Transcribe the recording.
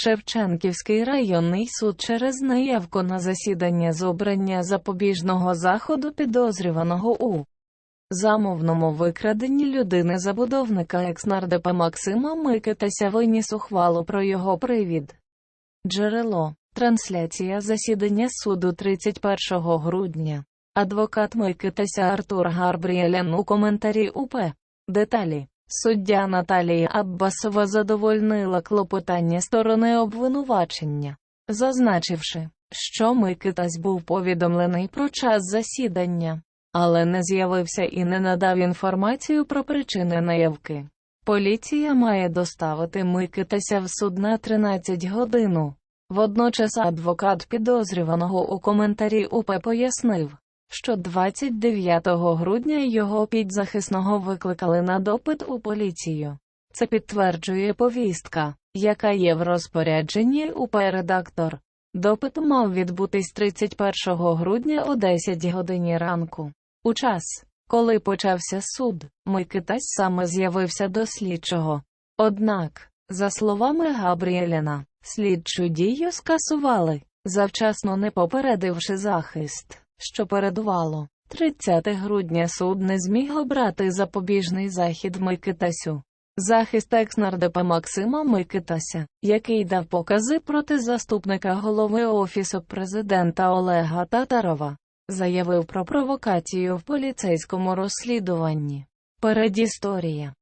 Шевченківський районний суд через наявку на засідання з обрання запобіжного заходу підозрюваного у замовному викраденні людини забудовника екснардепа Максима Микитася виніс ухвалу про його привід. Джерело. Трансляція засідання суду 31 грудня. Адвокат Микитася Артур Гарбріелян у коментарі УП. Деталі. Суддя Наталія Аббасова задовольнила клопотання сторони обвинувачення, зазначивши, що Микитась був повідомлений про час засідання, але не з'явився і не надав інформацію про причини наявки. Поліція має доставити Микитася в суд на 13 годину. Водночас адвокат підозрюваного у коментарі УП пояснив, що 29 грудня його підзахисного викликали на допит у поліцію. Це підтверджує повістка, яка є в розпорядженні УП редактор. Допит мав відбутись 31 грудня о 10 годині ранку. У час, коли почався суд, Микитась саме з'явився до слідчого. Однак, за словами Габріеляна, слідчу дію скасували, завчасно не попередивши захист, що передувало. 30 грудня суд не зміг обрати запобіжний захід Микитасю. Захист екснардепа Максима Микитася, який дав покази проти заступника голови Офісу президента Олега Татарова, заявив про провокацію в поліцейському розслідуванні. Передісторія.